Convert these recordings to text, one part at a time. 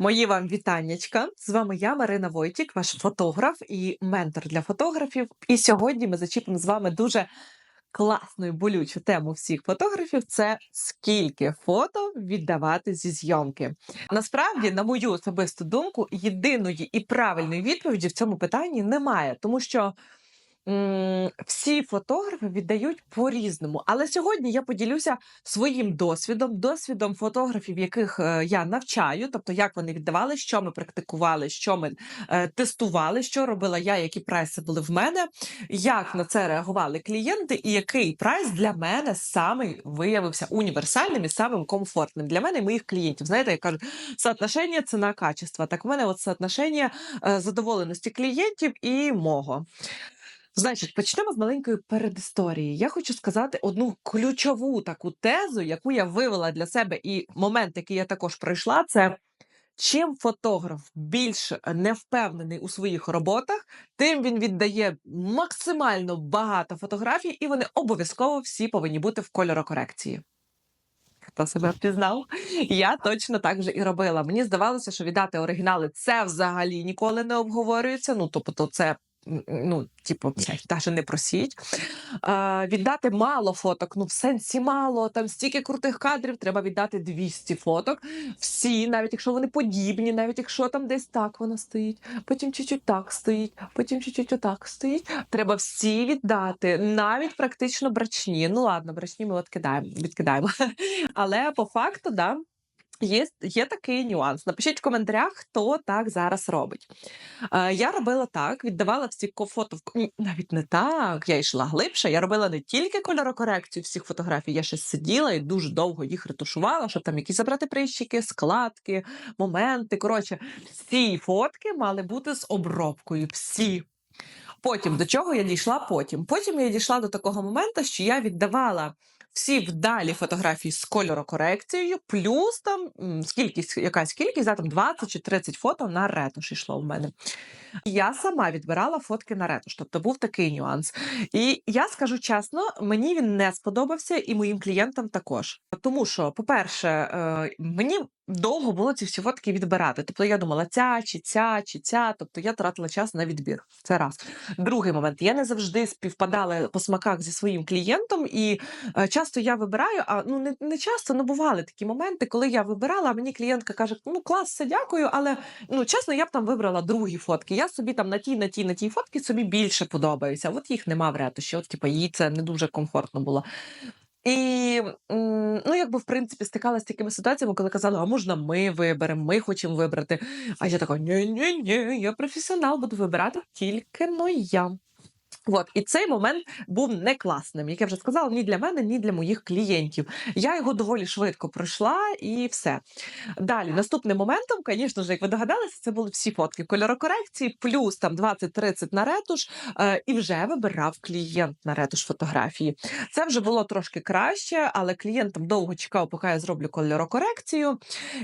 Мої вам вітаннячка. З вами я, Марина Войтік, ваш фотограф і ментор для фотографів. І сьогодні ми зачіпимо з вами дуже класну і болючу тему всіх фотографів: це скільки фото віддавати зі зйомки. Насправді, на мою особисту думку, єдиної і правильної відповіді в цьому питанні немає, тому що. Всі фотографи віддають по-різному. Але сьогодні я поділюся своїм досвідом, досвідом фотографів, яких е, я навчаю, тобто як вони віддавали, що ми практикували, що ми е, тестували, що робила я, які прайси були в мене, як на це реагували клієнти, і який прайс для мене саме виявився універсальним і самим комфортним для мене і моїх клієнтів. Знаєте, я кажу, соотношення ціна качество. Так у мене от соотношення е, задоволеності клієнтів і мого. Значить, почнемо з маленької передісторії. Я хочу сказати одну ключову таку тезу, яку я вивела для себе, і момент, який я також пройшла, це чим фотограф більш не впевнений у своїх роботах, тим він віддає максимально багато фотографій, і вони обов'язково всі повинні бути в кольорокорекції. Хто себе впізнав? Я точно так же і робила. Мені здавалося, що віддати оригінали це взагалі ніколи не обговорюється. Ну, тобто, це. Ну, типу, навіть не просіть. А, віддати мало фоток, ну в сенсі мало, там стільки крутих кадрів, треба віддати 200 фоток. Всі, навіть якщо вони подібні, навіть якщо там десь так вона стоїть, потім чуть-чуть так стоїть, потім чуть-чуть отак стоїть. Треба всі віддати, навіть практично брачні. Ну ладно, брачні ми відкидаємо, відкидаємо. Але по факту, да. Є, є такий нюанс. Напишіть в коментарях, хто так зараз робить. Е, я робила так, віддавала всі фото в навіть не так. Я йшла глибше. Я робила не тільки кольорокорекцію всіх фотографій, я ще сиділа і дуже довго їх ретушувала, щоб там якісь забрати прищики, складки, моменти. Коротше, всі фотки мали бути з обробкою. Всі. Потім до чого я дійшла потім? Потім я дійшла до такого моменту, що я віддавала всі вдалі фотографії з кольорокорекцією, плюс там скількість, якась кількість, да, там 20 чи 30 фото на ретуш йшло в мене. Я сама відбирала фотки на ретуш, тобто був такий нюанс. І я скажу чесно, мені він не сподобався, і моїм клієнтам також. Тому що, по-перше, е, мені довго було ці всі фотки відбирати. Тобто я думала, ця чи ця, чи ця. Тобто я тратила час на відбір. Це раз. Другий момент. Я не завжди співпадала по смаках зі своїм клієнтом, і е, часто я вибираю, а ну не, не часто, але бували такі моменти, коли я вибирала, а мені клієнтка каже: ну клас, все дякую, але ну чесно, я б там вибрала другі фотки. Я собі там на тій, на тій, на тій фотки собі більше подобаються. От їх нема в ретуші. От, типу, їй це не дуже комфортно було. І ну, якби в принципі стикалася з такими ситуаціями, коли казали, а можна ми виберемо, ми хочемо вибрати. А я така: ні, ні, ні, я професіонал, буду вибирати тільки но я. От, і цей момент був не класним, як я вже сказала, ні для мене, ні для моїх клієнтів. Я його доволі швидко пройшла і все. Далі, наступним моментом, звісно ж, як ви догадалися, це були всі фотки кольорокорекції, плюс там 20-30 на ретуш, е, і вже вибирав клієнт на ретуш фотографії. Це вже було трошки краще, але клієнт там довго чекав, поки я зроблю кольорокорекцію.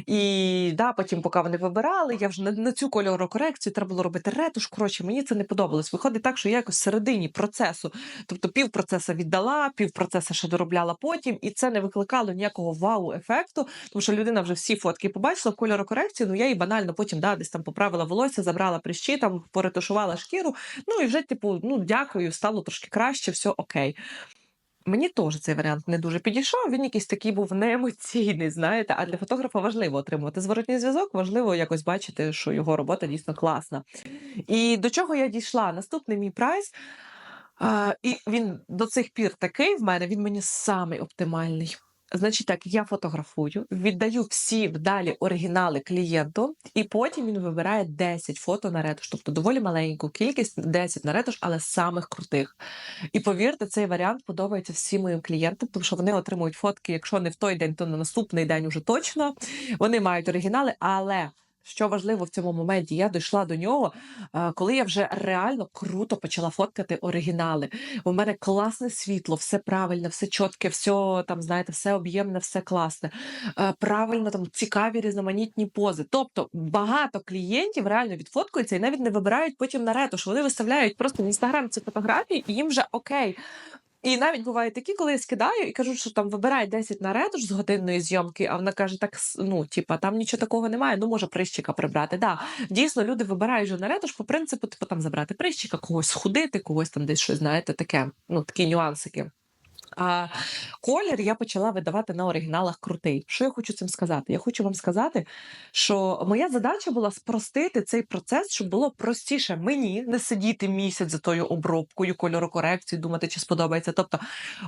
І да, потім, поки вони вибирали, я вже на, на цю кольорокорекцію треба було робити ретуш. Коротше, мені це не подобалось. Виходить так, що я якось середині процесу, тобто пів процесу віддала, пів процесу ще доробляла потім, і це не викликало ніякого вау-ефекту, тому що людина вже всі фотки побачила в кольорокорекції. Ну я їй банально потім да, десь там поправила волосся, забрала прищі, там поретушувала шкіру. Ну і вже, типу, ну дякую, стало трошки краще, все окей. Мені теж цей варіант не дуже підійшов. Він якийсь такий був неемоційний, знаєте. А для фотографа важливо отримувати зворотній зв'язок, важливо якось бачити, що його робота дійсно класна. І до чого я дійшла? Наступний мій прайс. А, і він до цих пір такий в мене, він мені самий оптимальний. Значить, так, я фотографую, віддаю всі вдалі оригінали клієнту, і потім він вибирає 10 фото на ретуш, тобто доволі маленьку кількість, 10 на ретуш, але самих крутих. І повірте, цей варіант подобається всім моїм клієнтам, тому що вони отримують фотки, якщо не в той день, то на наступний день уже точно. Вони мають оригінали, але. Що важливо в цьому моменті, я дійшла до нього, коли я вже реально круто почала фоткати оригінали. У мене класне світло, все правильне, все чітке, все там, знаєте, все об'ємне, все класне. Правильно, там цікаві різноманітні пози. Тобто багато клієнтів реально відфоткуються і навіть не вибирають потім на ретуш. Вони виставляють просто в інстаграм ці фотографії, і їм вже окей. І навіть бувають такі, коли я скидаю і кажу, що там вибирай 10 на ретуш з годинної зйомки, а вона каже: так ну, типа, там нічого такого немає. Ну, може, прищика прибрати. Да, дійсно, люди вибирають вже на ретуш по принципу, типу, там забрати прищика, когось схудити, когось там десь щось, знаєте, таке, ну, такі нюансики. А колір я почала видавати на оригіналах крутий. Що я хочу цим сказати? Я хочу вам сказати, що моя задача була спростити цей процес, щоб було простіше мені не сидіти місяць за тою обробкою, кольорокорекцією, думати, чи сподобається. Тобто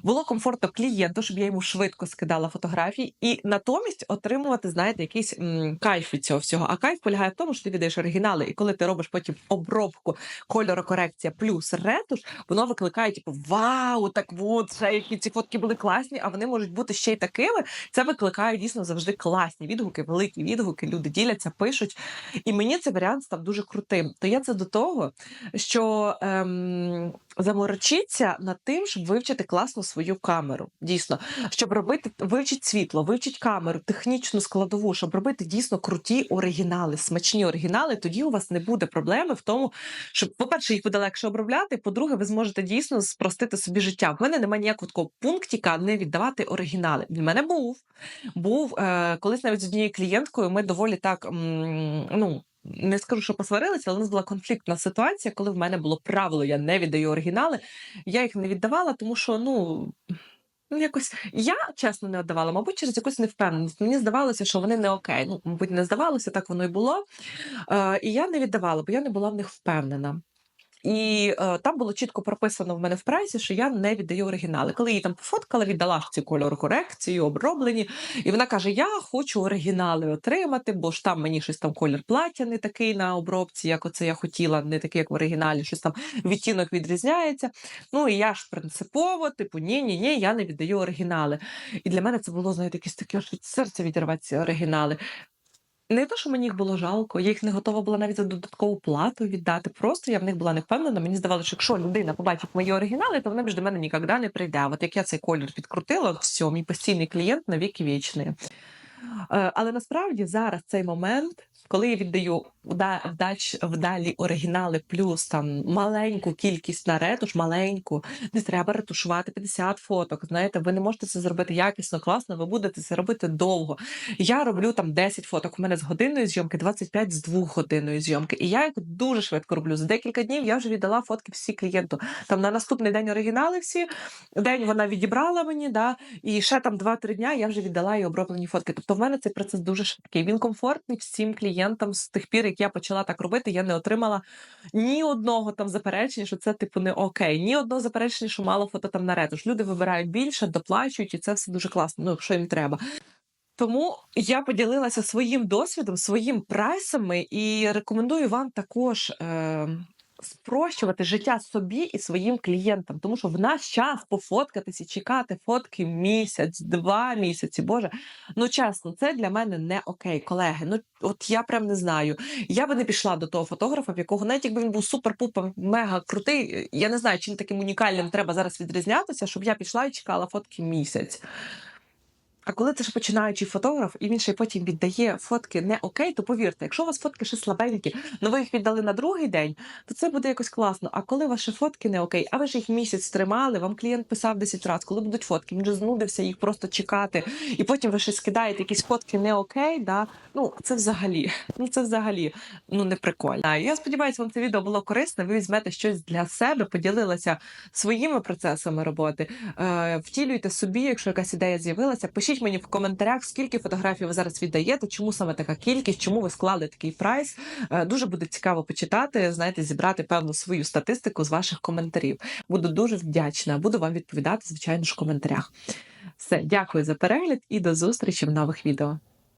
було комфортно клієнту, щоб я йому швидко скидала фотографії, і натомість отримувати, знаєте, якийсь м, кайф від цього всього. А кайф полягає в тому, що ти віддаєш оригінали, і коли ти робиш потім обробку, кольорокорекція плюс ретуш, воно викликає, типу, вау, так от, ще які ці фотки були класні, а вони можуть бути ще й такими. Це викликає дійсно завжди класні відгуки, великі відгуки. Люди діляться, пишуть. І мені цей варіант став дуже крутим. То я це до того, що ем, заморочіться над тим, щоб вивчити класно свою камеру. Дійсно, щоб робити, вивчить світло, вивчить камеру, технічну складову, щоб робити дійсно круті оригінали, смачні оригінали. Тоді у вас не буде проблеми в тому, щоб, по-перше, їх буде легше обробляти. По-друге, ви зможете дійсно спростити собі життя. В мене немає ніякого такого пунктіка не віддавати оригінали. Для мене був. Був е, колись навіть з однією клієнткою. Ми доволі так м, ну. Не скажу, що посварилися, але у нас була конфліктна ситуація, коли в мене було правило, я не віддаю оригінали. Я їх не віддавала, тому що ну. Ну, якось я чесно не віддавала, мабуть, через якусь невпевненість. Мені здавалося, що вони не окей. Ну, мабуть, не здавалося, так воно і було. Е, і я не віддавала, бо я не була в них впевнена. І е, там було чітко прописано в мене в прайсі, що я не віддаю оригінали. Коли її там пофоткала, віддала ж ці кольорокорекції, оброблені. І вона каже: Я хочу оригінали отримати, бо ж там мені щось там колір плаття не такий на обробці, як оце я хотіла, не такий, як в оригіналі, щось там відтінок відрізняється. Ну і я ж принципово, типу, ні, ні, ні, я не віддаю оригінали. І для мене це було, знаєте, якесь таке аж від серця відірвати оригінали. Не те, що мені їх було жалко, я їх не готова була навіть за додаткову плату віддати. Просто я в них була не впевнена. Мені здавалося, що якщо людина побачить мої оригінали, то вона більш до мене ніколи не прийде. От як я цей колір підкрутила, от все, мій постійний клієнт на віки вічні. Е, Але насправді зараз цей момент, коли я віддаю вдач, вдалі оригінали, плюс там маленьку кількість на ретуш, маленьку, не треба ретушувати 50 фоток. Знаєте, ви не можете це зробити якісно, класно, ви будете це робити довго. Я роблю там 10 фоток. У мене з годинної зйомки, 25 з двохгодинної зйомки. І я їх дуже швидко роблю. За декілька днів я вже віддала фотки всі клієнту. Там на наступний день оригінали всі. День вона відібрала мені, да, і ще там 2-3 дня я вже віддала їй оброблені фотки. Тобто в мене цей процес дуже швидкий. Він комфортний всім клієнтам з тих пір, як я почала так робити, я не отримала ні одного там заперечення, що це типу не окей, ні одного заперечення, що мало фото там на ретуш. Люди вибирають більше, доплачують, і це все дуже класно. Ну, якщо їм треба. Тому я поділилася своїм досвідом, своїм прайсами і рекомендую вам також е, спрощувати життя собі і своїм клієнтам, тому що в наш час пофоткатися, чекати фотки місяць, два місяці. Боже, ну чесно, це для мене не окей, колеги. Ну от я прям не знаю. Я би не пішла до того фотографа, в якого навіть якби він був супер-пупер, мега крутий. Я не знаю, чим таким унікальним треба зараз відрізнятися, щоб я пішла і чекала фотки місяць. А коли це ж починаючий фотограф, і він ще потім віддає фотки не окей, то повірте, якщо у вас фотки ще слабенькі, але ви їх віддали на другий день, то це буде якось класно. А коли ваші фотки не окей, а ви ж їх місяць тримали, вам клієнт писав 10 разів, коли будуть фотки, він же знудився їх просто чекати, і потім ви ще скидаєте якісь фотки не окей, да? ну це взагалі, ну це взагалі ну не прикольно. Я сподіваюся, вам це відео було корисне. Ви візьмете щось для себе, поділилися своїми процесами роботи. Е, втілюйте собі, якщо якась ідея з'явилася. Пишіть мені в коментарях, скільки фотографій ви зараз віддаєте, чому саме така кількість, чому ви склали такий прайс. Е, дуже буде цікаво почитати, знаєте, зібрати певну свою статистику з ваших коментарів. Буду дуже вдячна. Буду вам відповідати, звичайно ж, в коментарях. Все, дякую за перегляд і до зустрічі в нових відео.